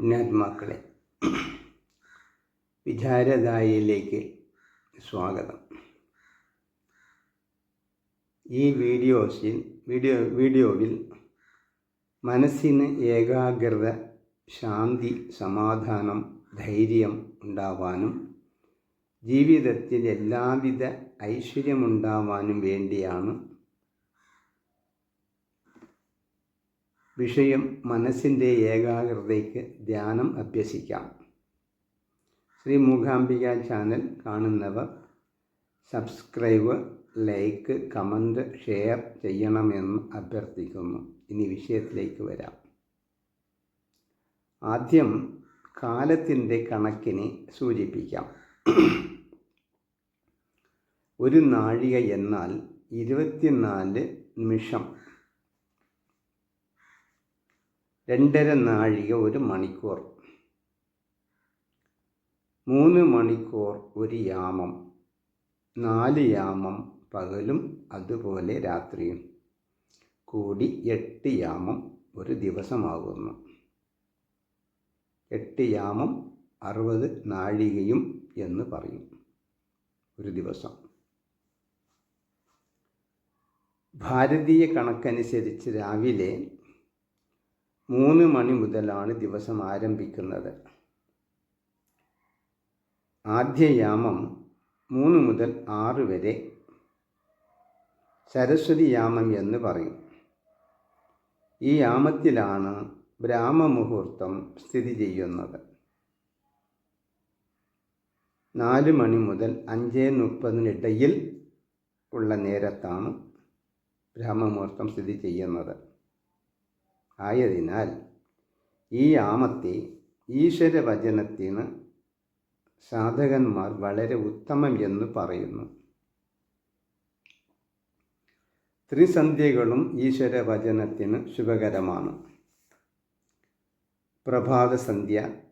പുണ്യാത്മാക്കളെ വിചാരധാരയിലേക്ക് സ്വാഗതം. ഈ വീഡിയോസിൽ വീഡിയോ വീഡിയോയിൽ മനസ്സിന് ഏകാഗ്രത ശാന്തി സമാധാനം ധൈര്യം ഉണ്ടാവാനും ജീവിതത്തിൽ എല്ലാവിധ ഐശ്വര്യമുണ്ടാവാനും വേണ്ടിയാണ് വിഷയം മനസ്സിന്റെ ഏകാഗ്രതയ്ക്ക് ധ്യാനം അഭ്യസിക്കാം. ശ്രീ മൂകാംബിക ചാനൽ കാണുന്നവർ സബ്സ്ക്രൈബ് ലൈക്ക് കമന്റ് ഷെയർ ചെയ്യണമെന്ന് അഭ്യർത്ഥിക്കുന്നു. ഇനി വിഷയത്തിലേക്ക് വരാം. ആദ്യം കാലത്തിന്റെ കണക്കിനെ സൂചിപ്പിക്കാം. ഒരു നാഴിക എന്നാൽ ഇരുപത്തിനാല് നിമിഷം രണ്ടര നാഴിക ഒരു മണിക്കൂർ. മൂന്ന് മണിക്കൂർ ഒരു യാമം. നാല് യാമം പകലും അതുപോലെ രാത്രിയും. കൂടി എട്ട് യാമം ഒരു ദിവസമാകുന്നു. എട്ട് യാമം അറുപത് നാഴികയും എന്ന് പറയും. ഒരു ദിവസം. ഭാരതീയ കണക്കനുസരിച്ച് രാവിലെ മൂന്ന് മണി മുതലാണ് ദിവസം ആരംഭിക്കുന്നത്. ആദ്യയാമം മൂന്ന് മുതൽ ആറ് വരെ സരസ്വതി യാമം എന്ന് പറയും. ഈ യാമത്തിലാണ് ബ്രാഹ്മമുഹൂർത്തം സ്ഥിതി ചെയ്യുന്നത്. നാല് മണി മുതൽ അഞ്ച് മുപ്പതിനിടയിൽ ഉള്ള നേരത്താണ് ബ്രഹ്മമുഹൂർത്തം സ്ഥിതി ചെയ്യുന്നത്. ആയതിനാൽ ഈ ആമത്തെ ഈശ്വരവചനത്തിന് സാധകന്മാർ വളരെ ഉത്തമം എന്ന് പറയുന്നു. ത്രിസന്ധ്യകളും ഈശ്വരവചനത്തിന് ശുഭകരമാണ്. പ്രഭാതസന്ധ്യ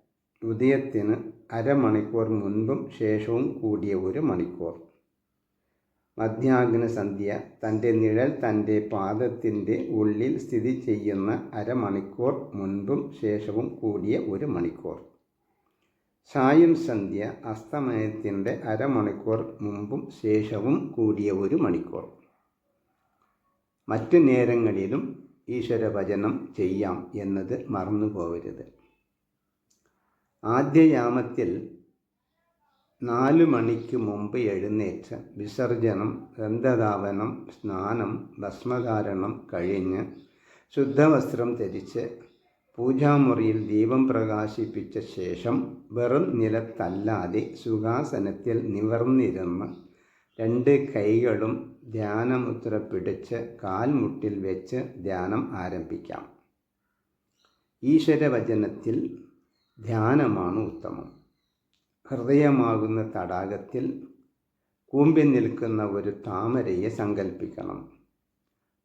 ഉദയത്തിന് അരമണിക്കൂർ മുൻപും ശേഷവും കൂടിയ ഒരു മണിക്കൂർ. മധ്യാഗ്ന സന്ധ്യ തന്റെ നിഴൽ തന്റെ പാദത്തിന്റെ ഉള്ളിൽ സ്ഥിതി ചെയ്യുന്ന അരമണിക്കൂർ മുൻപും ശേഷവും കൂടിയ ഒരു മണിക്കൂർ. സായം സന്ധ്യ അസ്തമയത്തിന്റെ അരമണിക്കൂർ മുമ്പും ശേഷവും കൂടിയ ഒരു മണിക്കൂർ. മറ്റു നേരങ്ങളിലും ഈശ്വരഭജനം ചെയ്യാം എന്നത് മറന്നു പോകരുത് ആദ്യയാമത്തിൽ നാലു മണിക്ക് മുമ്പ് എഴുന്നേറ്റ് വിസർജനം ഗന്ധധാവനം സ്നാനം ഭസ്മധാരണം കഴിഞ്ഞ് ശുദ്ധവസ്ത്രം ധരിച്ച് പൂജാമുറിയിൽ ദീപം പ്രകാശിപ്പിച്ച ശേഷം വെറും നിലത്തല്ലാതെ സുഖാസനത്തിൽ നിവർന്നിരുന്ന് രണ്ട് കൈകളും ധ്യാനമുദ്ര പിടിച്ച് കാൽമുട്ടിൽ വെച്ച് ധ്യാനം ആരംഭിക്കാം. ഈശ്വരവചനത്തിൽ ധ്യാനമാണ് ഉത്തമം. ഹൃദയമാകുന്ന തടാകത്തിൽ കൂമ്പി നിൽക്കുന്ന ഒരു താമരയെ സങ്കല്പിക്കണം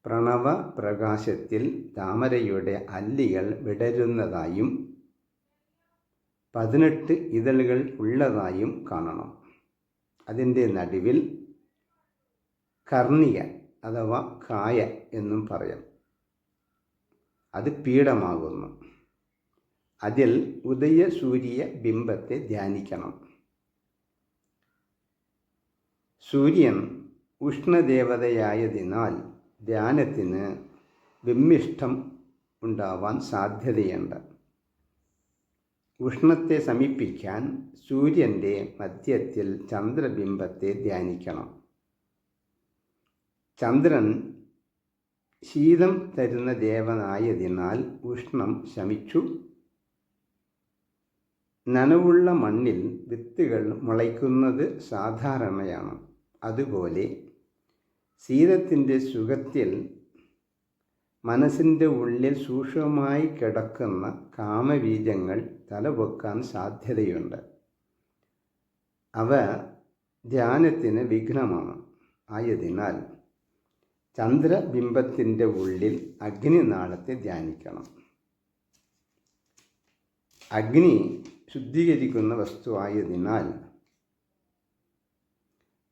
പ്രണവ പ്രകാശത്തിൽ താമരയുടെ അല്ലികൾ വിടരുന്നതായും പതിനെട്ട് ഇതളുകൾ ഉള്ളതായും കാണണം. അതിന്റെ നടുവിൽ കർണിക അഥവാ കായ എന്നും പറയാം. അത് പീഠമാകുന്നു. അതിൽ ഉദയസൂര്യ ബിംബത്തെ ധ്യാനിക്കണം. സൂര്യൻ ഉഷ്ണദേവതയായതിനാൽ ധ്യാനത്തിന് ബിംബിഷ്ടം ഉണ്ടാവാൻ സാധ്യതയുണ്ട്. ഉഷ്ണത്തെ സമീപിക്കാൻ സൂര്യന്റെ മധ്യത്തിൽ ചന്ദ്രബിംബത്തെ ധ്യാനിക്കണം. ചന്ദ്രൻ ശീതം തരുന്ന ദേവനായതിനാൽ ഉഷ്ണം ശമിച്ചു. നനവുള്ള മണ്ണിൽ വിത്തുകൾ മുളയ്ക്കുന്നത് സാധാരണയാണ്. അതുപോലെ ശീതത്തിന്റെ സുഖത്തിൽ മനസ്സിന്റെ ഉള്ളിൽ സൂക്ഷ്മമായി കിടക്കുന്ന കാമബീജങ്ങൾ തലപൊക്കാൻ സാധ്യതയുണ്ട്. അവ ധ്യാനത്തിന് വിഘ്നമാണ്. ആയതിനാൽ ചന്ദ്രബിംബത്തിന്റെ ഉള്ളിൽ അഗ്നിനാളത്തെ ധ്യാനിക്കണം. അഗ്നി ശുദ്ധീകരിക്കുന്ന വസ്തുവായതിനാൽ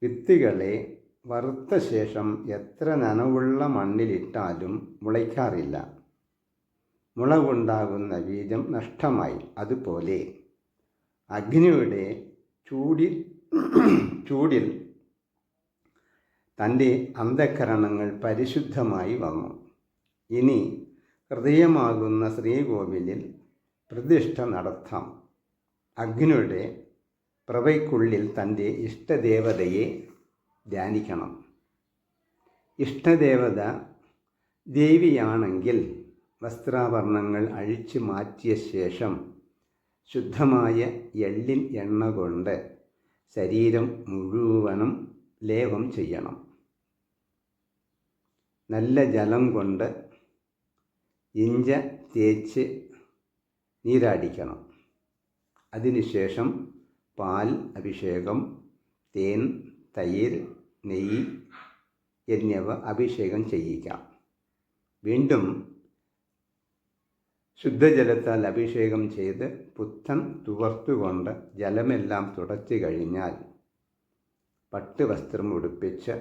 വിത്തുകളെ വറുത്ത ശേഷം എത്ര നനവുള്ള മണ്ണിലിട്ടാലും മുളയ്ക്കാറില്ല. മുളകുണ്ടാകുന്ന ബീജം നഷ്ടമായി. അതുപോലെ അഗ്നിയുടെ ചൂടിൽ ചൂടിൽ തന്റെ അന്ധകരണങ്ങൾ പരിശുദ്ധമായി വന്നു. ഇനി ഹൃദയമാകുന്ന ശ്രീകോവിലിൽ പ്രതിഷ്ഠ നടത്താം. അഗ്നിയുടെ പ്രഭയ്ക്കുള്ളിൽ തന്റെ ഇഷ്ടദേവതയെ ധ്യാനിക്കണം. ഇഷ്ടദേവത ദേവിയാണെങ്കിൽ വസ്ത്രാഭരണങ്ങൾ അഴിച്ചു മാറ്റിയ ശേഷം ശുദ്ധമായ എള്ളിൻ എണ്ണ കൊണ്ട് ശരീരം മുഴുവനും ലേപം ചെയ്യണം. നല്ല ജലം കൊണ്ട് ഇഞ്ച തേച്ച് നീരാടിക്കണം. അതിനുശേഷം പാൽ അഭിഷേകം തേൻ തൈര് നെയ്യ് എന്നിവ അഭിഷേകം ചെയ്യിക്കാം. വീണ്ടും ശുദ്ധജലത്താൽ അഭിഷേകം ചെയ്ത് പുത്തൻ തുവർത്തുകൊണ്ട് ജലമെല്ലാം തുടച്ചു കഴിഞ്ഞാൽ പട്ടുവസ്ത്രം ഉടുപ്പിച്ച്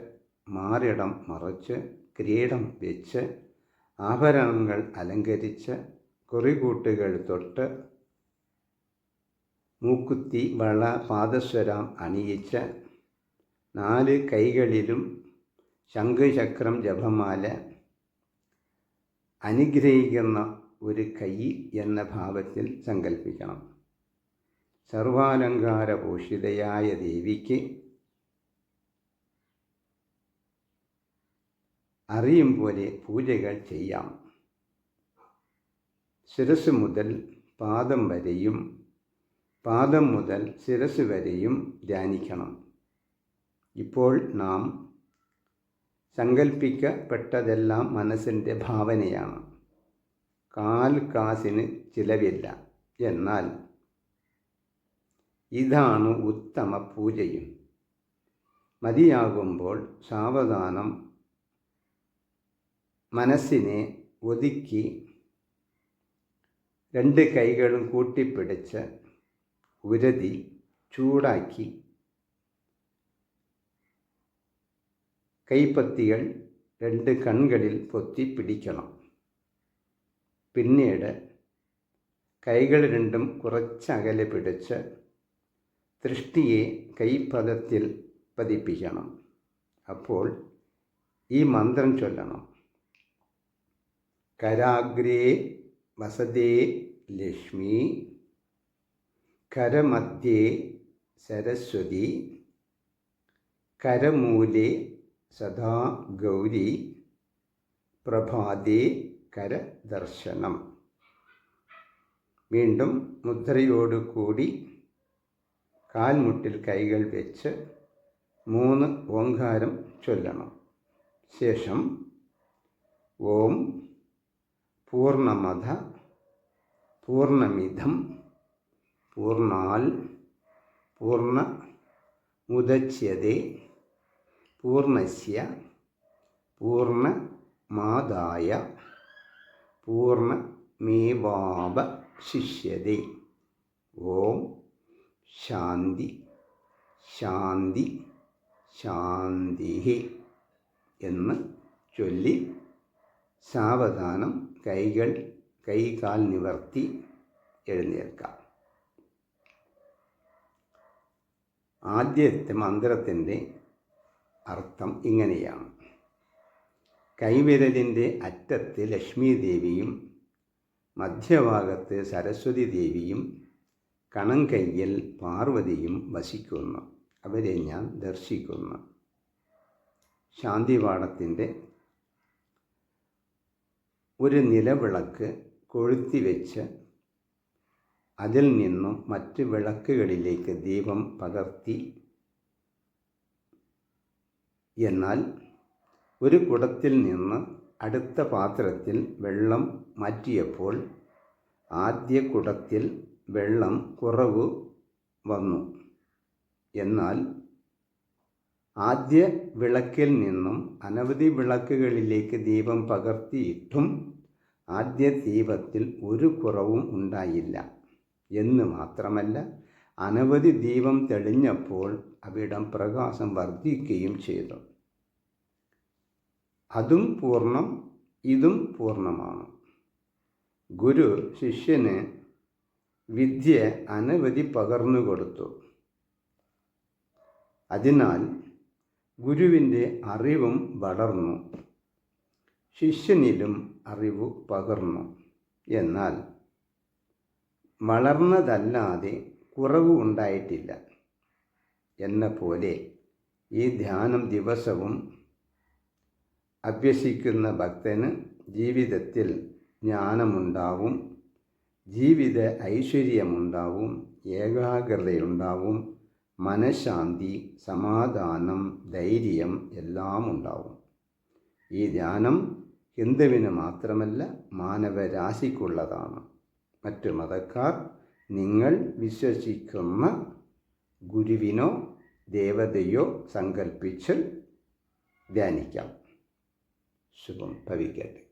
മാറിടം മറച്ച് കിരീടം വെച്ച് ആഭരണങ്ങൾ അലങ്കരിച്ച് കുറികൂട്ടുകൾ തൊട്ട് മൂക്കുത്തി വള പാദസ്വരം അണിയിച്ച് നാല് കൈകളിലും ശംഖുചക്രം ജപമാല അനുഗ്രഹിക്കുന്ന ഒരു കൈ എന്ന ഭാവത്തിൽ സങ്കല്പിക്കണം സർവാലങ്കാരഭൂഷിതയായ ദേവിക്ക് അറിയും പോലെ പൂജകൾ ചെയ്യാം. ശിരസ് മുതൽ പാദം വരെയും പാദം മുതൽ ശിരസ് വരെയും ധ്യാനിക്കണം. ഇപ്പോൾ നാം സങ്കൽപ്പിക്കപ്പെട്ടതെല്ലാം മനസ്സിന്റെ ഭാവനയാണ്. കാൽ കാസിന് ചിലവില്ല. എന്നാൽ ഇതാണ് ഉത്തമ പൂജയും. മതിയാകുമ്പോൾ സാവധാനം മനസ്സിനെ ഒതുക്കി രണ്ട് കൈകളും കൂട്ടിപ്പിടിച്ച് ഉരതി ചൂടാക്കി കൈപ്പത്തികൾ രണ്ട് കൺകളിൽ പൊത്തി പിടിക്കണം. പിന്നീട് കൈകൾ രണ്ടും കുറച്ചകലെ പിടിച്ച് ദൃഷ്ടിയെ കൈപദത്തിൽ പതിപ്പിക്കണം. അപ്പോൾ ഈ മന്ത്രം ചൊല്ലണം. കരാഗ്രേ വസതേ ലക്ഷ്മി കരമധ്യേ സരസ്വതി കരമൂലേ സദാ ഗൗരി പ്രഭാതേ കരദർശനം. വീണ്ടും മുദ്രയോടുകൂടി കാൽമുട്ടിൽ കൈകൾ വെച്ച് മൂന്ന് ഓങ്കാരം ചൊല്ലണം. ശേഷം ഓം പൂർണമത പൂർണമിതം പൂർണാൽ പൂർണ മുദച്യതേ പൂർണസ്യ മേവാപ പൂർണമേവാവശിഷ്യതേ ഓം ശാന്തി ശാന്തി ശാന്തി എന്ന് ചൊല്ലി സാവധാനം കൈകൾ കൈകാൽ നിവർത്തി എഴുന്നേൽക്കാം. ആദ്യത്തെ മന്ത്രത്തിന്റെ അർത്ഥം ഇങ്ങനെയാണ്. കൈവിരലിന്റെ അറ്റത്ത് ലക്ഷ്മി ദേവിയും മധ്യഭാഗത്ത് സരസ്വതി ദേവിയും കണം കയ്യിൽ പാർവതിയും വസിക്കുന്നു. അവരെ ഞാൻ ദർശിക്കുന്നു. ശാന്തിപാഠത്തിന്റെ ഒരു നിലവിളക്ക് കൊളുത്തി വെച്ച് അതിൽ നിന്നും മറ്റ് വിളക്കുകളിലേക്ക് ദീപം പകർത്തി. എന്നാൽ ഒരു കുടത്തിൽ നിന്ന് അടുത്ത പാത്രത്തിൽ വെള്ളം മാറ്റിയപ്പോൾ ആദ്യ കുടത്തിൽ വെള്ളം കുറവ് വന്നു. എന്നാൽ ആദ്യ വിളക്കിൽ നിന്നും അനവധി വിളക്കുകളിലേക്ക് ദീപം പകർത്തിയിട്ടും ആദ്യ ദീപത്തിൽ ഒരു കുറവും ഉണ്ടായില്ല. എന്ന് മാത്രമല്ല അനവധി ദീപം തെളിഞ്ഞപ്പോൾ അവിടം പ്രകാശം വർദ്ധിക്കുകയും ചെയ്തു. അതും പൂർണം ഇതും പൂർണമാണ്. ഗുരു ശിഷ്യന് വിദ്യ അനവധി പകർന്നു കൊടുത്തു. അതിനാൽ ഗുരുവിന്റെ അറിവും വളർന്നു. ശിഷ്യനിലും അറിവ് പകർന്നു. എന്നാൽ വളർന്നതല്ലാതെ കുറവ് ഉണ്ടായിട്ടില്ല എന്ന പോലെ ഈ ധ്യാനം ദിവസവും അഭ്യസിക്കുന്ന ഭക്തന് ജീവിതത്തിൽ ജ്ഞാനമുണ്ടാവും ജീവിത ഐശ്വര്യമുണ്ടാവും ഏകാഗ്രതയുണ്ടാവും മനഃശാന്തി സമാധാനം ധൈര്യം എല്ലാം ഉണ്ടാവും. ഈ ധ്യാനം ഹിന്ദുവിന് മാത്രമല്ല മാനവരാശിക്കുള്ളതാണ്. മറ്റു മതക്കാർ നിങ്ങൾ വിശ്വസിക്കുന്ന ഗുരുവിനോ ദേവതയോ സങ്കല്പിച്ച് ധ്യാനിക്കാം. ശുഭം ഭവിക്കട്ടെ.